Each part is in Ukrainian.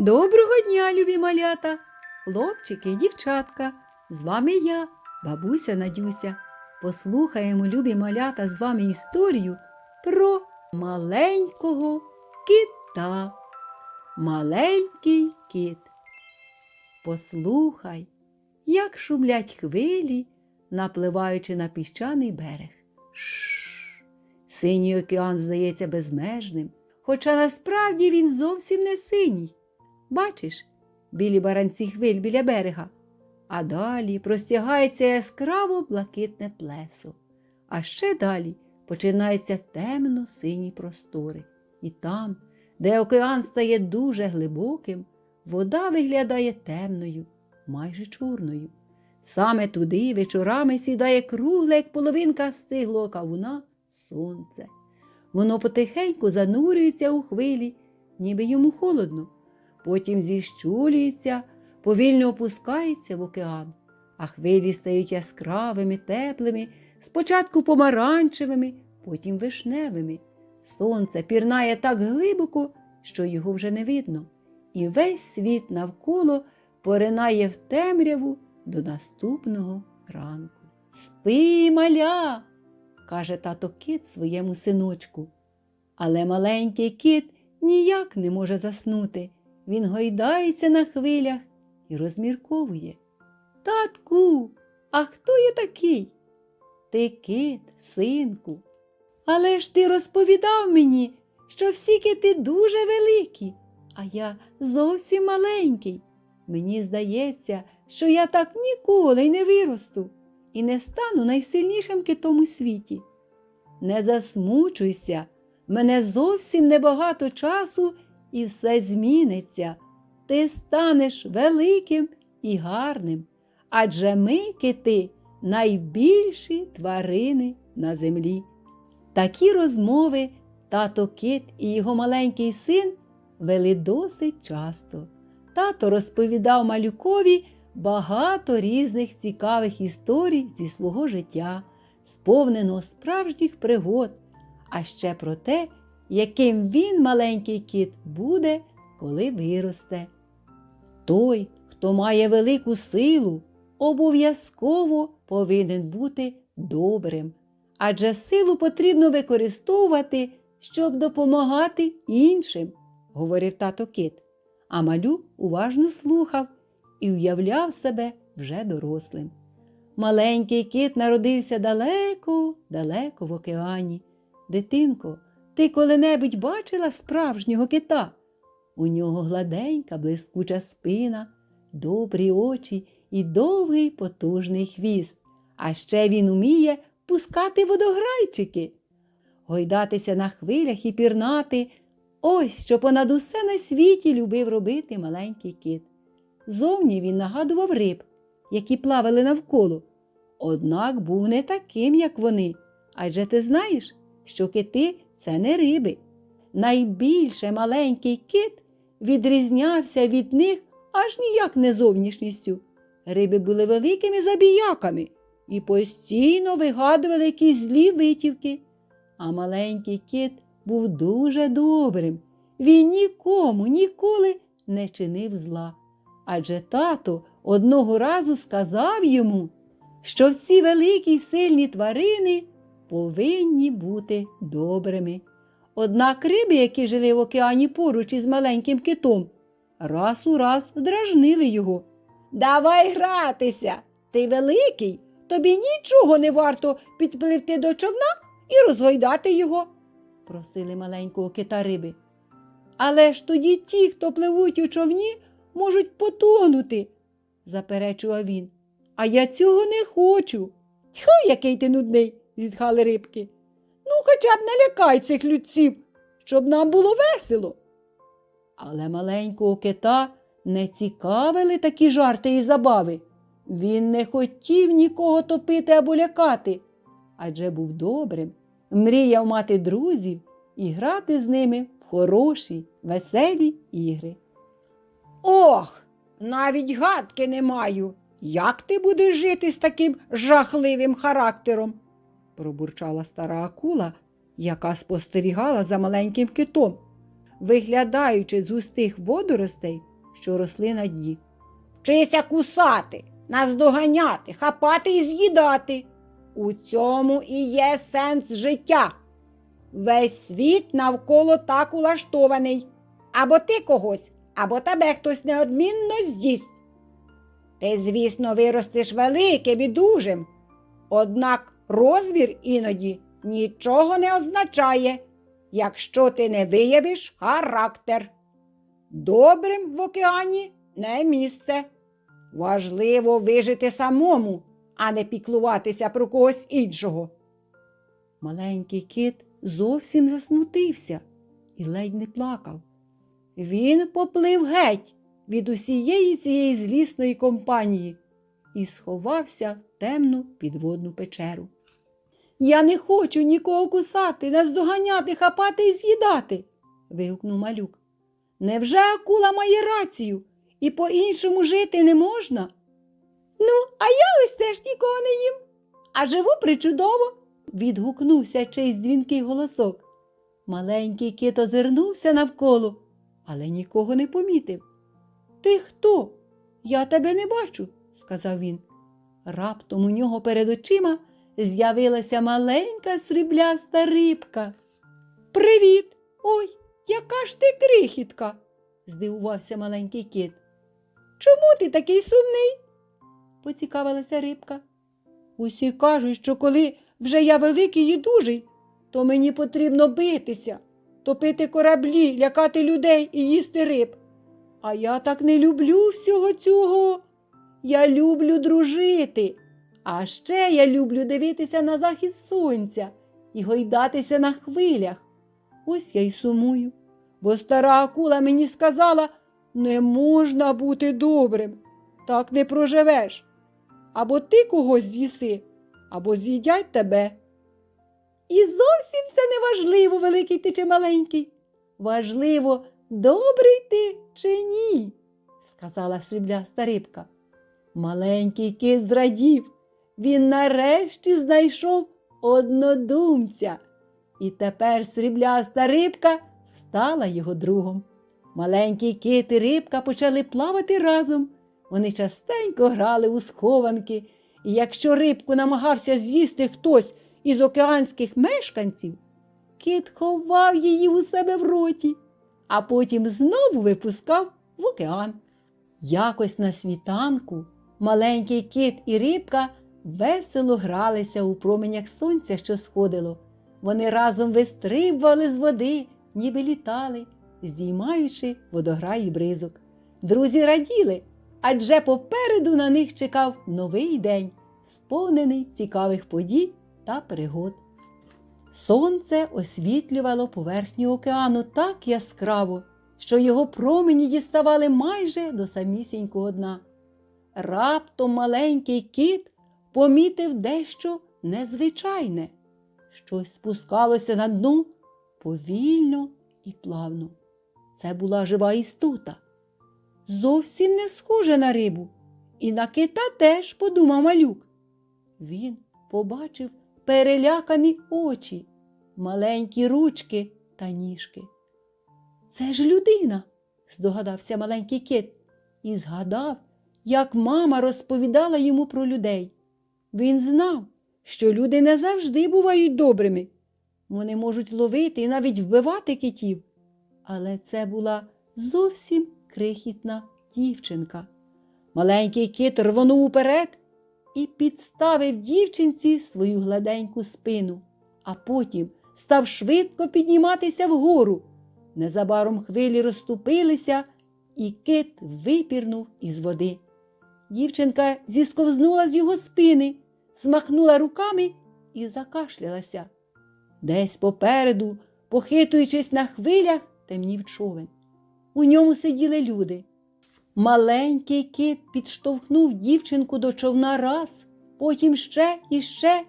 Доброго дня, любі малята, хлопчики і дівчатка. З вами я, бабуся Надюся. Послухаємо, любі малята, з вами історію про маленького кита. Маленький кит. Послухай, як шумлять хвилі, напливаючи на піщаний берег. Шш. Синій океан здається безмежним, хоча насправді він зовсім не синій. Бачиш, білі баранці хвиль біля берега, а далі простягається яскраво блакитне плесо. А ще далі починаються темно-сині простори. І там, де океан стає дуже глибоким, вода виглядає темною, майже чорною. Саме туди вечорами сідає кругле, як половинка стиглого кавуна, сонце. Воно потихеньку занурюється у хвилі, ніби йому холодно потім зіщулюється, повільно опускається в океан, а хвилі стають яскравими, теплими, спочатку помаранчевими, потім вишневими. Сонце пірнає так глибоко, що його вже не видно, і весь світ навколо поринає в темряву до наступного ранку. Спи, маля, каже тато кит своєму синочку. Але маленький кит ніяк не може заснути. Він гойдається на хвилях і розмірковує. Татку, а хто я такий? Ти кит, синку. Але ж ти розповідав мені, що всі кити дуже великі, а я зовсім маленький. Мені здається, що я так ніколи й не виросту і не стану найсильнішим китом у світі. Не засмучуйся, мене зовсім небагато часу і все зміниться. Ти станеш великим і гарним, адже ми, кити, найбільші тварини на землі. Такі розмови тато кит і його маленький син вели досить часто. Тато розповідав малюкові багато різних цікавих історій зі свого життя, сповненого справжніх пригод, а ще про те, яким він, маленький кіт, буде, коли виросте. Той, хто має велику силу, обов'язково повинен бути добрим, адже силу потрібно використовувати, щоб допомагати іншим, говорив тато кит. А малюк уважно слухав і уявляв себе вже дорослим. Маленький кит народився далеко, далеко в океані. Дитинко, ти коли-небудь бачила справжнього кита? У нього гладенька, блискуча спина, добрі очі і довгий потужний хвіст. А ще він уміє пускати водограйчики, гойдатися на хвилях і пірнати. Ось що понад усе на світі любив робити маленький кит. Зовні він нагадував риб, які плавали навколо. Однак був не таким, як вони. Адже ти знаєш, що кити це не риби. Найбільше маленький кит відрізнявся від них аж ніяк не зовнішністю. Риби були великими забіяками і постійно вигадували якісь злі витівки. А маленький кит був дуже добрим. Він нікому ніколи не чинив зла. Адже тато одного разу сказав йому, що всі великі й сильні тварини повинні бути добрими. Однак риби, які жили в океані поруч із маленьким китом, раз у раз дражнили його. Давай гратися, ти великий, тобі нічого не варто підпливти до човна і розгойдати його, просили маленького кита риби. Але ж тоді ті, хто пливуть у човні, можуть потонути, заперечував він. А я цього не хочу. Тьху, який ти нудний, зітхали рибки. Ну, хоча б не лякай цих людців, щоб нам було весело. Але маленького кита не цікавили такі жарти і забави. Він не хотів нікого топити або лякати, адже був добрим, мріяв мати друзів і грати з ними в хороші, веселі ігри. Ох, навіть гадки не маю. Як ти будеш жити з таким жахливим характером? Пробурчала стара акула, яка спостерігала за маленьким китом. виглядаючи з густих водоростей, що росли на дні. Вчися кусати, наздоганяти, хапати і з'їдати. У цьому і є сенс життя. Весь світ навколо так улаштований. Або ти когось, або тебе хтось неодмінно з'їсть. Ти, звісно, виростеш великим і дужим. Однак розмір іноді нічого не означає, якщо ти не виявиш характер. Добрим в океані не місце. Важливо вижити самому, а не піклуватися про когось іншого. Маленький кит зовсім засмутився і ледь не плакав. Він поплив геть від усієї цієї злісної компанії і сховався в темну підводну печеру. Я не хочу нікого кусати, наздоганяти, хапати і з'їдати. вигукнув малюк. Невже акула має рацію і по-іншому жити не можна? Ну, а я ось теж нікого не їм, а живу причудово відгукнувся чийсь дзвінкий голосок. Маленький кит озирнувся навколо, але нікого не помітив. Ти хто? Я тебе не бачу, сказав він. Раптом у нього перед очима з'явилася маленька срібляста рибка. Привіт! Ой, яка ж ти крихітка, здивувався маленький кит. Чому ти такий сумний? поцікавилася рибка. Усі кажуть, що коли вже я великий і дужий, то мені потрібно битися, топити кораблі, лякати людей і їсти риб. А я так не люблю всього цього. Я люблю дружити. А ще я люблю дивитися на захід сонця і гойдатися на хвилях. Ось я й сумую, бо стара акула мені сказала, не можна бути добрим, так не проживеш. Або ти когось з'їси, або з'їдять тебе. І зовсім це не важливо, великий ти чи маленький. Важливо, добрий ти чи ні, сказала срібляста рибка. Маленький кит зрадів. Він нарешті знайшов однодумця. І тепер срібляста рибка стала його другом. Маленький кит і рибка почали плавати разом. Вони частенько грали у схованки. І якщо рибку намагався з'їсти хтось із океанських мешканців, кит ховав її у себе в роті, а потім знову випускав в океан. Якось на світанку маленький кит і рибка весело гралися у променях сонця, що сходило. Вони разом вистрибували з води, ніби літали, здіймаючи водограй і бризок. Друзі раділи, адже попереду на них чекав новий день, сповнений цікавих подій та пригод. Сонце освітлювало поверхню океану так яскраво, що його промені діставали майже до самісінького дна. Раптом маленький кіт помітив дещо незвичайне. Щось спускалося на дну повільно і плавно. Це була жива істота. Зовсім не схожа на рибу, і на кита теж подумав малюк. Він побачив перелякані очі, маленькі ручки та ніжки. Це ж людина, здогадався маленький кит і згадав, як мама розповідала йому про людей. Він знав, що люди не завжди бувають добрими. Вони можуть ловити і навіть вбивати китів. Але це була зовсім крихітна дівчинка. Маленький кит рвонув уперед і підставив дівчинці свою гладеньку спину, а потім став швидко підніматися вгору. Незабаром хвилі розступилися, і кит випірнув із води. Дівчинка зісковзнула з його спини, змахнула руками і закашлялася. Десь попереду, похитуючись на хвилях, темнів човен. У ньому сиділи люди. Маленький кит підштовхнув дівчинку до човна раз, потім ще і ще,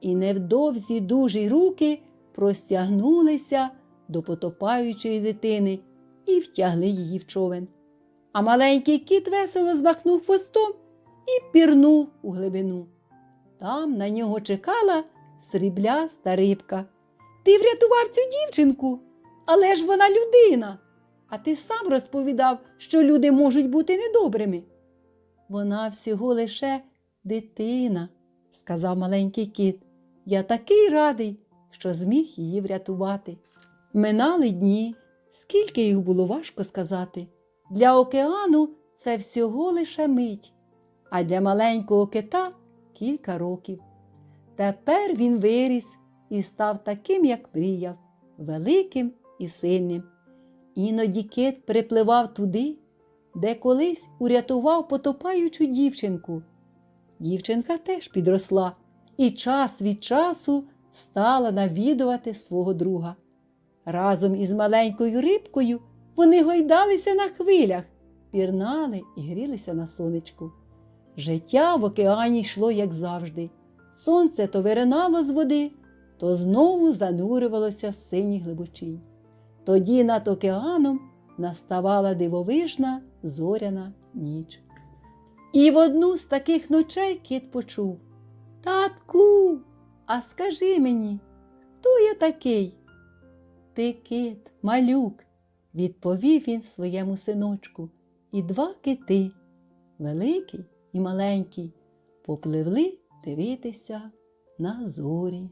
і невдовзі дужі руки простягнулися до потопаючої дитини і втягли її в човен. А маленький кіт весело змахнув хвостом і пірнув у глибину. Там на нього чекала срібляста рибка. Ти врятував цю дівчинку? Але ж вона людина. А ти сам розповідав, що люди можуть бути недобрими. Вона всього лише дитина, сказав маленький кіт. Я такий радий, що зміг її врятувати. Минали дні, скільки їх було важко сказати. Для океану це всього лише мить, а для маленького кита кілька років. Тепер він виріс і став таким, як мріяв, великим і сильним. Іноді кит припливав туди, де колись урятував потопаючу дівчинку. Дівчинка теж підросла і час від часу стала навідувати свого друга. Разом із маленькою рибкою вони гойдалися на хвилях, пірнали і грілися на сонечку. Життя в океані йшло, як завжди. Сонце то виринало з води, то знову занурювалося в синій глибочинь. Тоді над океаном наставала дивовижна зоряна ніч. І в одну з таких ночей кіт почув Татку, а скажи мені, хто я такий? Ти кит, малюк, відповів він своєму синочку, і два кити, великий і маленький, попливли дивитися на зорі.